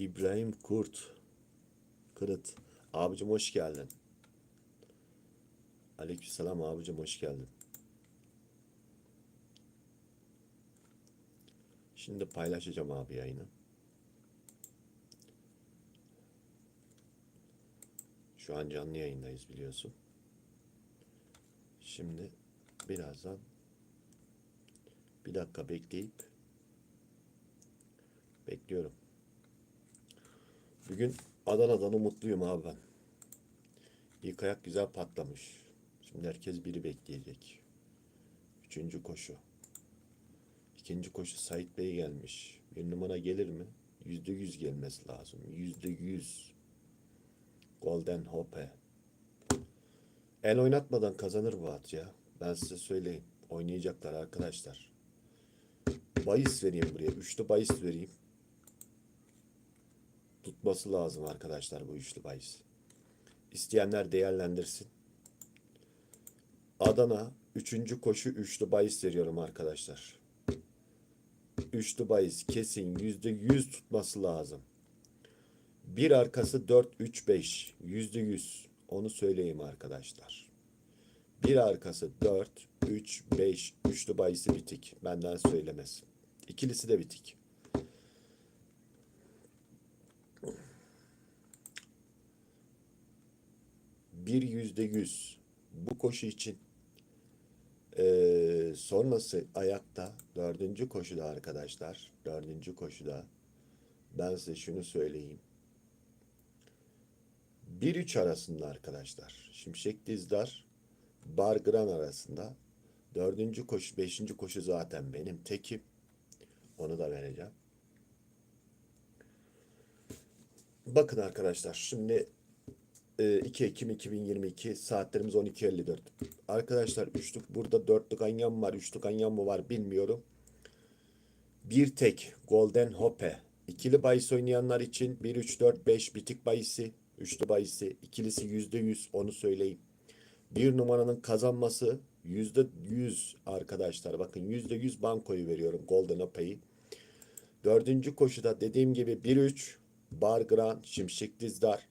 İbrahim Kurt. Kırıt. Abicim hoş geldin. Aleykümselam abicim hoş geldin. Şimdi paylaşacağım abi yayını. Şu an canlı yayındayız biliyorsun. Şimdi birazdan bir dakika bekleyip bekliyorum. Bugün Adana'dan umutluyum abi ben. İlk ayak güzel patlamış. Şimdi herkes biri bekleyecek. Üçüncü koşu. İkinci koşu Sait Bey gelmiş. Bir numara gelir mi? Yüzde yüz gelmesi lazım. Yüzde yüz. Golden Hope. El oynatmadan kazanır bu at ya. Ben size söyleyeyim. Oynayacaklar arkadaşlar. Bayis vereyim buraya. Üçlü bayis vereyim. Tutması lazım arkadaşlar bu üçlü bayis. İsteyenler değerlendirsin. Adana üçüncü koşu üçlü bayis veriyorum arkadaşlar. Üçlü bayis kesin yüzde yüz tutması lazım. Bir arkası 4-3-5. Yüzde yüz. Onu söyleyeyim arkadaşlar. Bir arkası 4, 3, 5. Üçlü bayisi bitik. Benden söylemez. İkilisi de bitik. Bir yüzde yüz. Bu koşu için ee, sonrası ayakta dördüncü koşuda arkadaşlar. Dördüncü koşuda ben size şunu söyleyeyim. 1-3 arasında arkadaşlar. Şimşek Dizdar, Bargran arasında. Dördüncü koşu, beşinci koşu zaten benim tekim. Onu da vereceğim. Bakın arkadaşlar şimdi e, 2 Ekim 2022 saatlerimiz 12.54. Arkadaşlar üçlük burada dörtlük anyam var, üçlük anyam mı var bilmiyorum. Bir tek Golden Hope. İkili bahis oynayanlar için 1 3 4 5 bitik bahisi, üçlü bahisi, ikilisi %100 onu söyleyeyim. Bir numaranın kazanması %100 arkadaşlar. Bakın %100 bankoyu veriyorum Golden Hope'yi. Dördüncü koşuda dediğim gibi 1-3 Bargran, Şimşek Dizdar.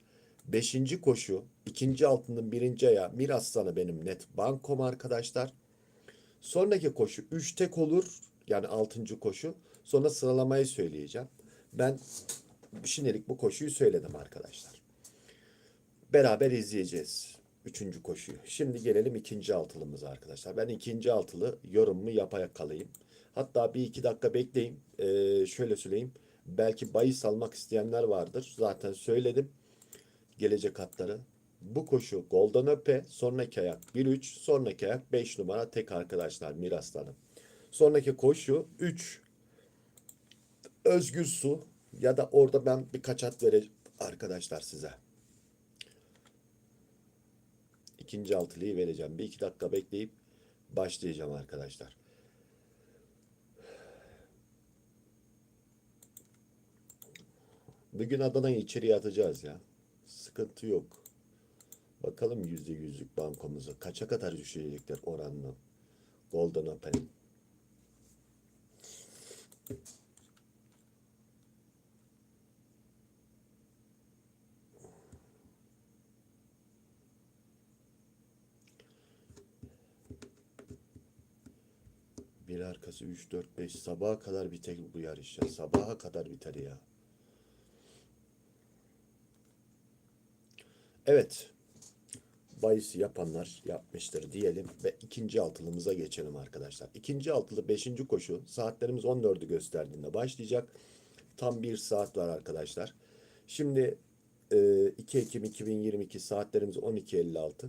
Beşinci koşu, ikinci altının birinci ayağı Miraslan'ı benim net bankom arkadaşlar. Sonraki koşu 3 tek olur. Yani altıncı koşu. Sonra sıralamayı söyleyeceğim. Ben şimdilik bu koşuyu söyledim arkadaşlar. Beraber izleyeceğiz. Üçüncü koşuyu. Şimdi gelelim ikinci altılımıza arkadaşlar. Ben ikinci altılı yorumumu yapaya kalayım. Hatta bir iki dakika bekleyin. Ee, şöyle söyleyeyim. Belki bahis almak isteyenler vardır. Zaten söyledim. Gelecek hatları. Bu koşu Golden Öpe. Sonraki ayak 1-3. Sonraki ayak 5 numara tek arkadaşlar Miraslan'ın. Sonraki koşu 3. Özgür Su. Ya da orada ben birkaç at vereceğim arkadaşlar size. İkinci altılıyı vereceğim. Bir iki dakika bekleyip başlayacağım arkadaşlar. Bugün Adana'yı içeriye atacağız ya. Sıkıntı yok. Bakalım yüzde yüzlük bankomuzu. Kaça kadar düşecekler oranını. Golden Open. Bir arkası 3, 4, 5. Sabaha kadar biter bu yarış ya. Sabaha kadar biter ya. Evet. Bayisi yapanlar yapmıştır diyelim ve ikinci altılımıza geçelim arkadaşlar. İkinci altılı beşinci koşu saatlerimiz 14'ü gösterdiğinde başlayacak. Tam bir saat var arkadaşlar. Şimdi e, 2 Ekim 2022 saatlerimiz 12.56.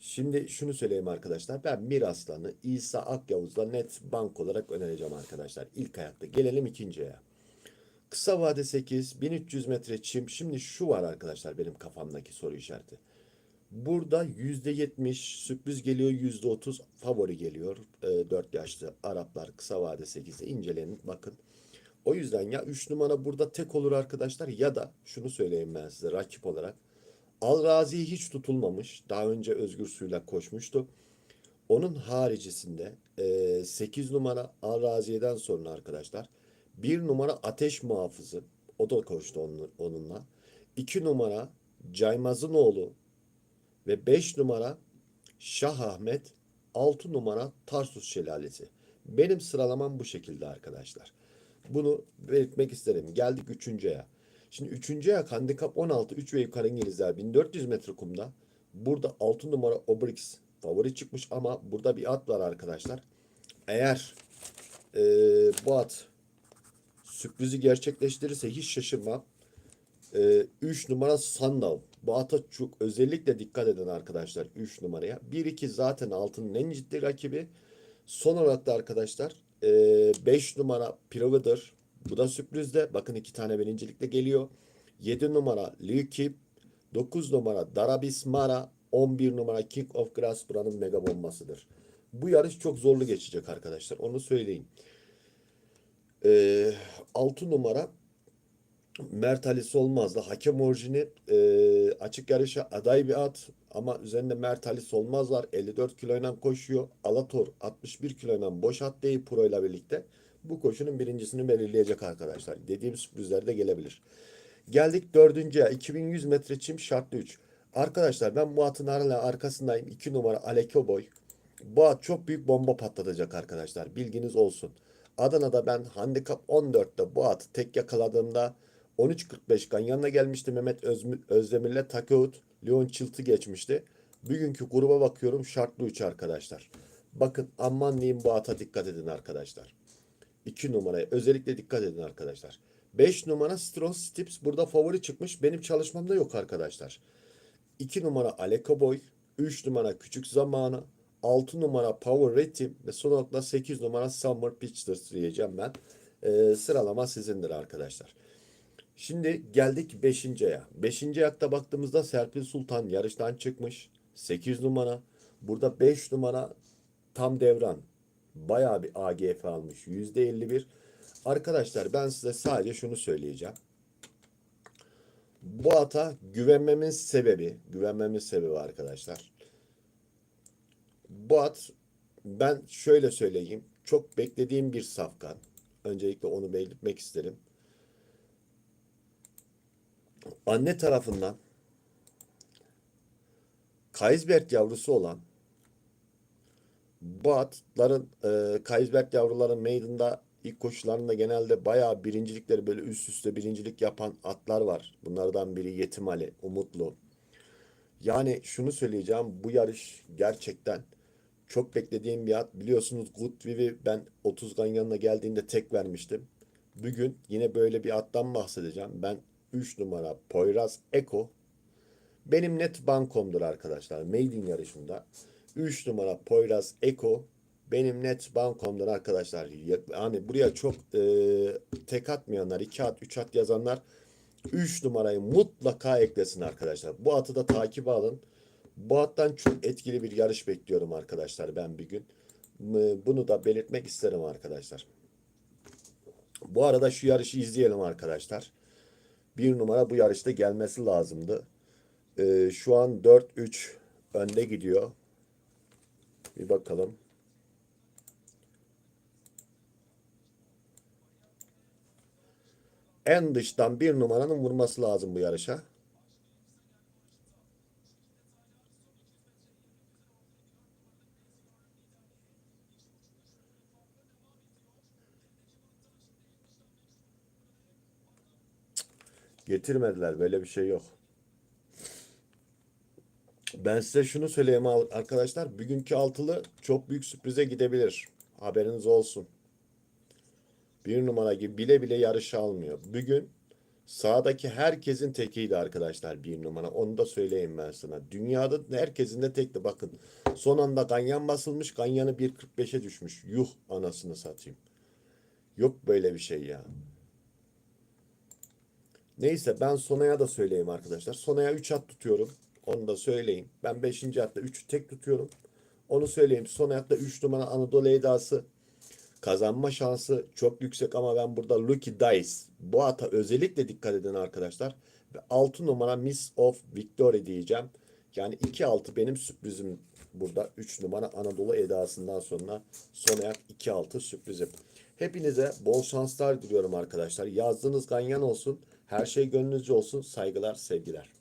Şimdi şunu söyleyeyim arkadaşlar. Ben Miraslan'ı İsa Akyavuz'la net bank olarak önereceğim arkadaşlar. İlk ayakta. Gelelim ikinciye. Kısa vade 8, 1300 metre çim. Şimdi şu var arkadaşlar benim kafamdaki soru işareti. Burada %70 sürpriz geliyor, %30 favori geliyor. E, 4 yaşlı Araplar kısa vade 8'de inceleyin bakın. O yüzden ya 3 numara burada tek olur arkadaşlar ya da şunu söyleyeyim ben size rakip olarak. Al Razi hiç tutulmamış. Daha önce Özgür Suyla koşmuştu. Onun haricisinde e, 8 numara Al Razi'den sonra arkadaşlar bir numara Ateş Muhafızı. O da koştu onun, onunla. 2 numara Caymaz'ınoğlu ve 5 numara Şah Ahmet, 6 numara Tarsus Şelalesi. Benim sıralamam bu şekilde arkadaşlar. Bunu belirtmek isterim. Geldik üçüncüye. Şimdi üçüncü ayak handikap 16 3 ve yukarı İngilizler 1400 metre kumda. Burada 6 numara Obrix favori çıkmış ama burada bir at var arkadaşlar. Eğer eee, bu at sürprizi gerçekleştirirse hiç şaşırmam. 3 numara Sandav. Bu ata çok özellikle dikkat edin arkadaşlar 3 numaraya. 1-2 zaten altının en ciddi rakibi. Son olarak da arkadaşlar 5 numara Provider. Bu da sürprizde. Bakın iki tane birincilikle geliyor. 7 numara Liukip. 9 numara Darabis Mara. 11 numara King of Grass buranın mega bombasıdır. Bu yarış çok zorlu geçecek arkadaşlar. Onu söyleyeyim. 6 numara Mert Ali Solmaz'la hakem orijini e, açık yarışa aday bir at ama üzerinde Mert Ali Solmaz var. 54 kiloyla koşuyor. Alator 61 kiloyla boş at değil pro ile birlikte. Bu koşunun birincisini belirleyecek arkadaşlar. Dediğim sürprizler de gelebilir. Geldik dördüncüye. 2100 metre çim şartlı 3. Arkadaşlar ben bu atın hala arkasındayım. 2 numara Aleko Boy. Bu at çok büyük bomba patlatacak arkadaşlar. Bilginiz olsun. Adana'da ben handikap 14'te bu atı tek yakaladığımda 13.45 Ganyan'la gelmişti Mehmet Özdemir'le Takeut Leon Çıltı geçmişti. Bugünkü gruba bakıyorum şartlı 3 arkadaşlar. Bakın aman diyeyim bu ata dikkat edin arkadaşlar. 2 numaraya özellikle dikkat edin arkadaşlar. 5 numara Strong Stips burada favori çıkmış. Benim çalışmamda yok arkadaşlar. 2 numara Aleka Boy, 3 numara Küçük Zamanı, 6 numara Power Rating ve son olarak 8 numara Summer Pictures diyeceğim ben. Ee, sıralama sizindir arkadaşlar. Şimdi geldik 5. aya. 5. ayakta baktığımızda Serpil Sultan yarıştan çıkmış. 8 numara. Burada 5 numara tam devran. Bayağı bir AGF almış. %51. Arkadaşlar ben size sadece şunu söyleyeceğim. Bu ata güvenmemin sebebi, güvenmemin sebebi arkadaşlar. Bu at ben şöyle söyleyeyim. Çok beklediğim bir safkan. Öncelikle onu belirtmek isterim. Anne tarafından Kaysbert yavrusu olan bu atların e, Kaysbert yavruların meydanında ilk koşularında genelde bayağı birincilikleri böyle üst üste birincilik yapan atlar var. Bunlardan biri Yetim Ali, Umutlu. Yani şunu söyleyeceğim bu yarış gerçekten çok beklediğim bir at. Biliyorsunuz Good ben 30 Ganyan'la geldiğinde tek vermiştim. Bugün yine böyle bir attan bahsedeceğim. Ben 3 numara Poyraz Eko benim net bankomdur arkadaşlar. Maiden yarışında. 3 numara Poyraz Eko benim net bankomdur arkadaşlar. Hani buraya çok e, tek atmayanlar, 2 at, 3 at yazanlar 3 numarayı mutlaka eklesin arkadaşlar. Bu atı da takip alın. Bu attan çok etkili bir yarış bekliyorum arkadaşlar ben bir gün. Bunu da belirtmek isterim arkadaşlar. Bu arada şu yarışı izleyelim arkadaşlar. Bir numara bu yarışta gelmesi lazımdı. Ee, şu an 4-3 önde gidiyor. Bir bakalım. En dıştan bir numaranın vurması lazım bu yarışa. Getirmediler. Böyle bir şey yok. Ben size şunu söyleyeyim arkadaşlar. Bugünkü altılı çok büyük sürprize gidebilir. Haberiniz olsun. Bir numara gibi bile bile yarışı almıyor. Bugün sahadaki herkesin tekiydi arkadaşlar bir numara. Onu da söyleyeyim ben sana. Dünyada herkesin de tekti. Bakın son anda ganyan basılmış. Ganyanı 1.45'e düşmüş. Yuh anasını satayım. Yok böyle bir şey ya. Neyse ben Sona'ya da söyleyeyim arkadaşlar. Sona'ya 3 at tutuyorum. Onu da söyleyeyim. Ben 5. hatta 3'ü tek tutuyorum. Onu söyleyeyim. Son hayatta 3 numara Anadolu Edası. Kazanma şansı çok yüksek ama ben burada Lucky Dice. Bu ata özellikle dikkat edin arkadaşlar. Ve 6 numara Miss of Victory diyeceğim. Yani 2-6 benim sürprizim burada. 3 numara Anadolu edasından sonra son ayak 2-6 sürprizim. Hepinize bol şanslar diliyorum arkadaşlar. Yazdığınız ganyan olsun. Her şey gönlünüzce olsun. Saygılar, sevgiler.